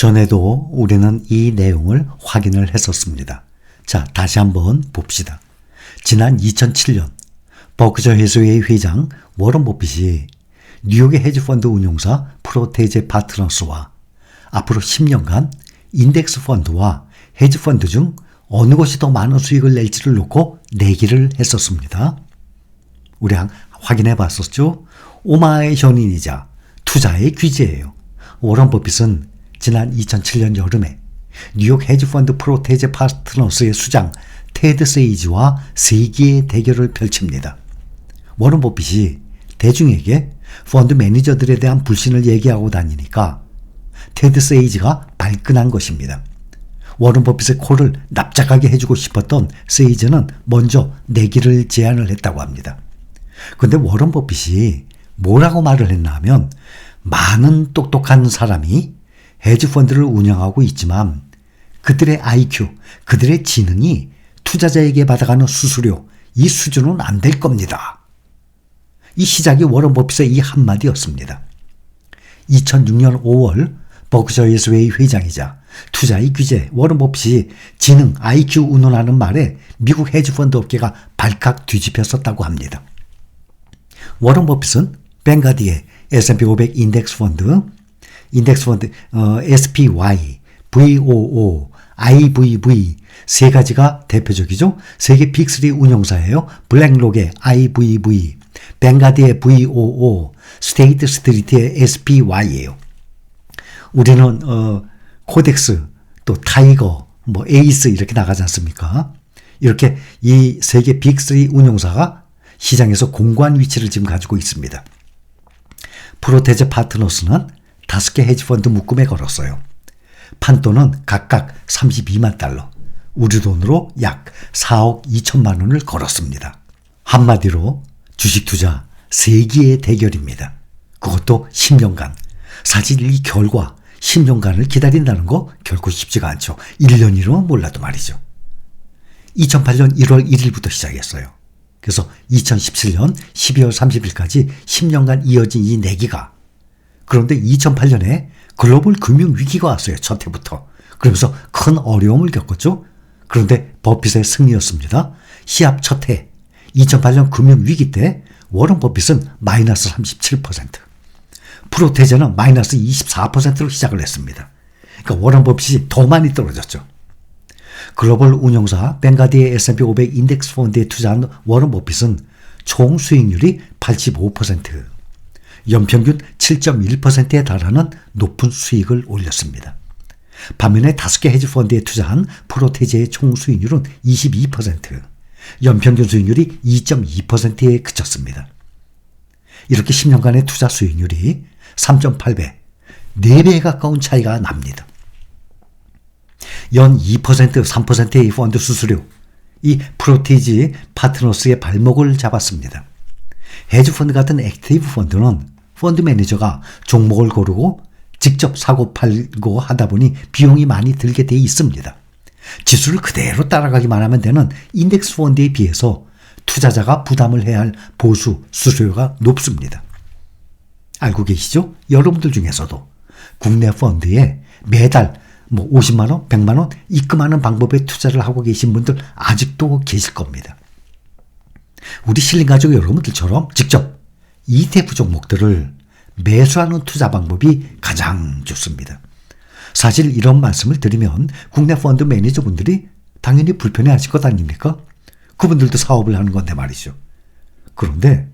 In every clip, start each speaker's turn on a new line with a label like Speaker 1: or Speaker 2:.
Speaker 1: 전에도 우리는 이 내용을 확인을 했었습니다. 자, 다시 한번 봅시다. 지난 2007년 버크저 해수의 회장 워런 버핏이 뉴욕의 헤지펀드 운용사 프로테제 파트너스와 앞으로 10년간 인덱스 펀드와 헤지펀드 중 어느 것이 더 많은 수익을 낼지를 놓고 내기를 했었습니다. 우리 한- 확인해 봤었죠? 오마의 현인이자 투자의 귀재예요. 워런 버핏은 지난 2007년 여름에 뉴욕 헤지펀드 프로테제 파트너스의 수장 테드 세이지와 세기의 대결을 펼칩니다. 워런 버핏이 대중에게 펀드 매니저들에 대한 불신을 얘기하고 다니니까 테드 세이지가 발끈한 것입니다. 워런 버핏의 콜을 납작하게 해주고 싶었던 세이즈는 먼저 내기를 제안을 했다고 합니다. 근데 워런 버핏이 뭐라고 말을 했나 하면 많은 똑똑한 사람이 헤지펀드를 운영하고 있지만 그들의 IQ, 그들의 지능이 투자자에게 받아가는 수수료, 이 수준은 안 될 겁니다. 이 시작이 워런 버핏의 이 한마디였습니다. 2006년 5월 버크셔 예스웨이 회장이자 투자의 규제 워런 버핏이 지능 IQ 운운하는 말에 미국 헤지펀드 업계가 발칵 뒤집혔었다고 합니다. 워런 버핏은 뱅가디의 S&P 500 인덱스 펀드, 인덱스 펀드 어, SPY, VOO, IVV 세 가지가 대표적이죠. 세계 빅3 운용사예요. 블랙록의 IVV, 뱅가디의 VOO, 스테이트 스트리트의 SPY예요. 우리는 어, 코덱스 또 타이거 뭐 에이스 이렇게 나가지 않습니까? 이렇게 이 세계 빅3 운용사가 시장에서 공고한 위치를 지금 가지고 있습니다. 프로테제 파트너스는 다섯 개 헤지펀드 묶음에 걸었어요. 판돈은 각각 32만 달러, 우리 돈으로 약 4억 2천만 원을 걸었습니다. 한마디로 주식 투자 세기의 대결입니다. 그것도 10년간. 사실 이 결과 10년간을 기다린다는 거 결코 쉽지가 않죠. 1년이로 몰라도 말이죠. 2008년 1월 1일부터 시작했어요. 그래서 2017년 12월 30일까지 10년간 이어진 이 내기가 그런데 2008년에 글로벌 금융 위기가 왔어요. 첫 해부터. 그러면서 큰 어려움을 겪었죠. 그런데 버핏의 승리였습니다. 시합 첫 해. 2008년 금융 위기 때 워런 버핏은 마이너스 37%, 프로테제는 마이너스 24%로 시작을 했습니다. 그러니까 워런 버핏이 더 많이 떨어졌죠. 글로벌 운용사 뱅가디의 S&P 500 인덱스 펀드에 투자한 워런 버핏은 총 수익률이 85%, 연평균 7.1%에 달하는 높은 수익을 올렸습니다. 반면에 다섯 개 헤지 펀드에 투자한 프로테제의 총 수익률은 22%, 연평균 수익률이 2.2%에 그쳤습니다. 이렇게 10년간의 투자 수익률이 3.8배, 4배에 가까운 차이가 납니다. 연 2%, 3%의 펀드 수수료, 이 프로테이지 파트너스의 발목을 잡았습니다. 헤지펀드 같은 액티브 펀드는 펀드 매니저가 종목을 고르고 직접 사고 팔고 하다 보니 비용이 많이 들게 돼 있습니다. 지수를 그대로 따라가기만 하면 되는 인덱스 펀드에 비해서 투자자가 부담을 해야 할 보수 수수료가 높습니다. 알고 계시죠? 여러분들 중에서도 국내 펀드에 매달 뭐 50만 원, 100만 원 입금하는 방법에 투자를 하고 계신 분들 아직도 계실 겁니다. 우리 실린 가족 여러분들처럼 직접 ETF 종목들을 매수하는 투자 방법이 가장 좋습니다. 사실 이런 말씀을 드리면 국내 펀드 매니저분들이 당연히 불편해 하실 것 아닙니까? 그분들도 사업을 하는 건데 말이죠. 그런데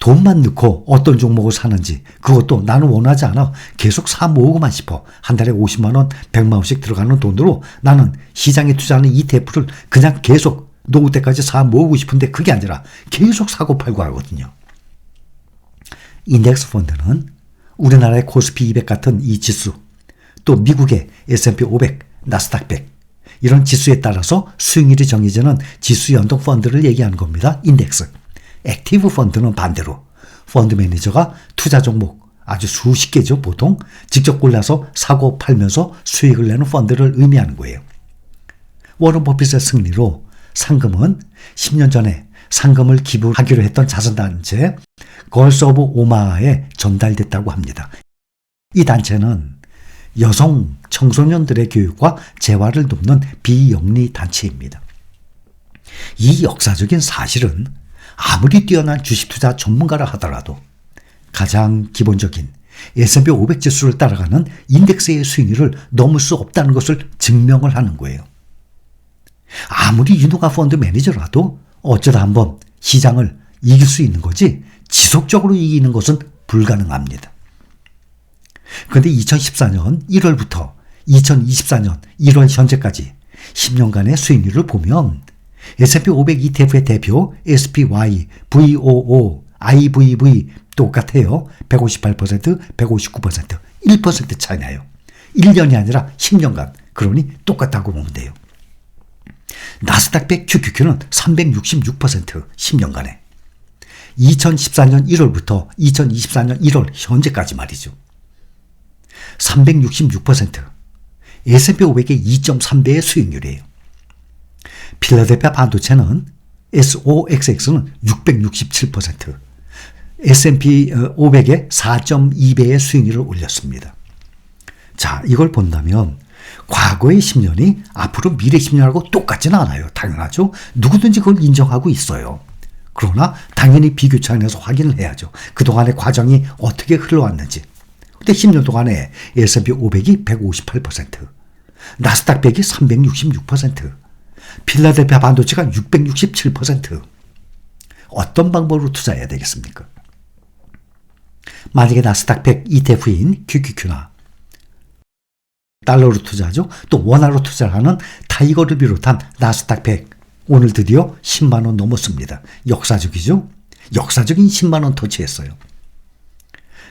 Speaker 1: 돈만 넣고 어떤 종목을 사는지 그것도 나는 원하지 않아. 계속 사 모으고만 싶어. 한 달에 50만 원, 100만 원씩 들어가는 돈으로 나는 시장에 투자하는 ETF를 그냥 계속 노후 때까지 사 모으고 싶은데 그게 아니라 계속 사고 팔고 하거든요. 인덱스 펀드는 우리나라의 코스피 200 같은 이 지수, 또 미국의 S&P 500, 나스닥 100 이런 지수에 따라서 수익률이 정해지는 지수 연동 펀드를 얘기하는 겁니다. 인덱스. 액티브 펀드는 반대로 펀드 매니저가 투자 종목 아주 수십 개죠, 보통 직접 골라서 사고 팔면서 수익을 내는 펀드를 의미하는 거예요. 워런 버핏의 승리로 상금은 10년 전에 상금을 기부하기로 했던 자선단체 걸스 오브 오마에 전달됐다고 합니다. 이 단체는 여성 청소년들의 교육과 재활을 돕는 비영리 단체입니다. 이 역사적인 사실은 아무리 뛰어난 주식 투자 전문가라 하더라도 가장 기본적인 S&P 500 지수를 따라가는 인덱스의 수익률을 넘을 수 없다는 것을 증명을 하는 거예요. 아무리 유노가 펀드 매니저라도 어쩌다 한번 시장을 이길 수 있는 거지 지속적으로 이기는 것은 불가능합니다. 그런데 2014년 1월부터 2024년 1월 현재까지 10년간의 수익률을 보면 S&P 500 ETF의 대표 SPY, VOO, IVV 똑같아요. 158%, 159%, 1% 차이 나요. 1년이 아니라 10년간. 그러니 똑같다고 보면 돼요. 나스닥 100 QQQ는 366% 10년간에. 2014년 1월부터 2024년 1월 현재까지 말이죠. 366% S&P 500의 2.3배의 수익률이에요. 필라델피아 반도체는 SOXX는 667%, S&P 500의 4.2배의 수익률을 올렸습니다. 자, 이걸 본다면 과거의 10년이 앞으로 미래 10년하고 똑같지는 않아요. 당연하죠. 누구든지 그걸 인정하고 있어요. 그러나 당연히 비교 차원에서 확인을 해야죠. 그동안의 과정이 어떻게 흘러왔는지. 근데 10년 동안에 S&P 500이 158%, 나스닥 100이 366%, 필라델피아 반도체가 667%. 어떤 방법으로 투자해야 되겠습니까? 만약에 나스닥 100 ETF인 QQQ나 달러로 투자하죠. 또 원화로 투자를 하는 타이거를 비롯한 나스닥 100 오늘 드디어 10만 원 넘었습니다. 역사적이죠? 역사적인 10만 원 터치했어요.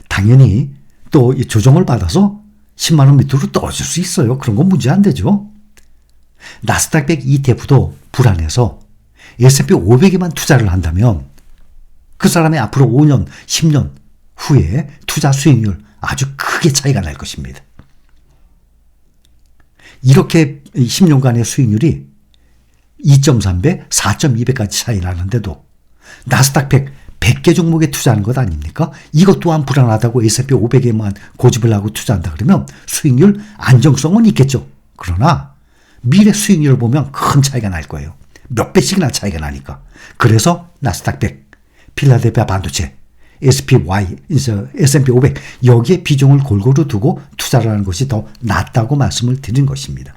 Speaker 1: 당연히 또 조정을 받아서 10만 원 밑으로 떨어질 수 있어요. 그런 건 문제 안 되죠. 나스닥 100 ETF도 불안해서 S&P 500에만 투자를 한다면 그 사람의 앞으로 5년, 10년 후에 투자 수익률 아주 크게 차이가 날 것입니다. 이렇게 10년간의 수익률이 2.3배, 4.2배까지 차이 나는데도 나스닥 100, 100개 종목에 투자하는 것 아닙니까? 이것 또한 불안하다고 S&P 500에만 고집을 하고 투자한다 그러면 수익률 안정성은 있겠죠. 그러나 미래 수익률을 보면 큰 차이가 날 거예요. 몇 배씩이나 차이가 나니까. 그래서 나스닥 100, 필라델피아 반도체, SPY, S&P 500 여기에 비중을 골고루 두고 투자를 하는 것이 더 낫다고 말씀을 드린 것입니다.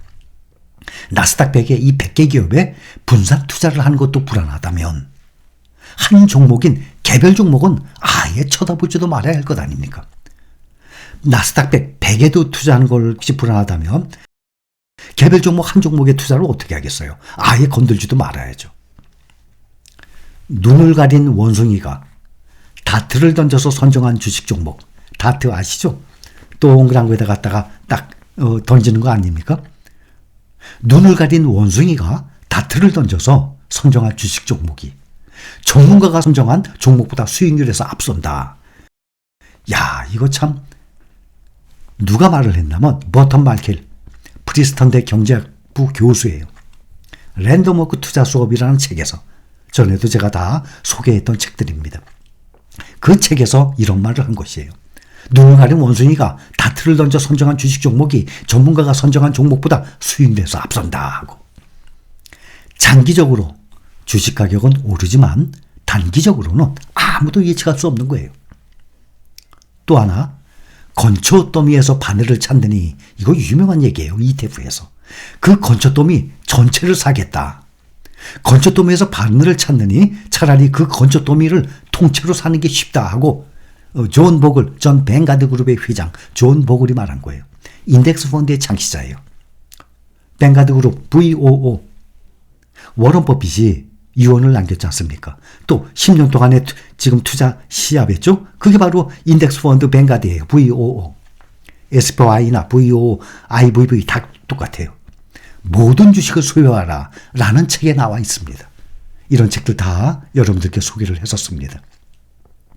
Speaker 1: 나스닥 100의 이 100개 기업에 분산 투자를 하는 것도 불안하다면 한 종목인 개별 종목은 아예 쳐다보지도 말아야 할 것 아닙니까? 나스닥 100, 100에도 투자하는 것이 불안하다면 개별 종목 한 종목에 투자를 어떻게 하겠어요? 아예 건들지도 말아야죠. 눈을 가린 원숭이가 다트를 던져서 선정한 주식 종목. 다트 아시죠? 동그란 거에다 갖다가 딱 어, 던지는 거 아닙니까? 눈을 가린 원숭이가 다트를 던져서 선정한 주식 종목이 전문가가 선정한 종목보다 수익률에서 앞선다. 야, 이거 참 누가 말을 했냐면 버턴 말켈 프리스턴 대 경제학부 교수예요. 랜덤워크 투자 수업이라는 책에서 전에도 제가 다 소개했던 책들입니다. 그 책에서 이런 말을 한 것이에요. 가린 원숭이가 다트를 던져 선정한 주식 종목이 전문가가 선정한 종목보다 수익내서 앞선다 하고 장기적으로 주식 가격은 오르지만 단기적으로는 아무도 예측할 수 없는 거예요. 또 하나 건초 더미에서 바늘을 찾느니 이거 유명한 얘기예요. ETF에서. 그 건초 더미 전체를 사겠다. 건초 더미에서 바늘을 찾느니 차라리 그 건초 더미를 통째로 사는 게 쉽다 하고 어, 존 보글 전 뱅가드 그룹의 회장 존 보글이 말한 거예요. 인덱스 펀드의 창시자예요. 뱅가드 그룹 VOO 워런 버핏이 유언을 남겼지 않습니까? 또 10년 동안에 투, 지금 투자 시합했죠? 그게 바로 인덱스 펀드 뱅가드예요. VOO. SPY나 VOO, IVV 다 똑같아요. 모든 주식을 소유하라 라는 책에 나와 있습니다. 이런 책들 다 여러분들께 소개를 했었습니다.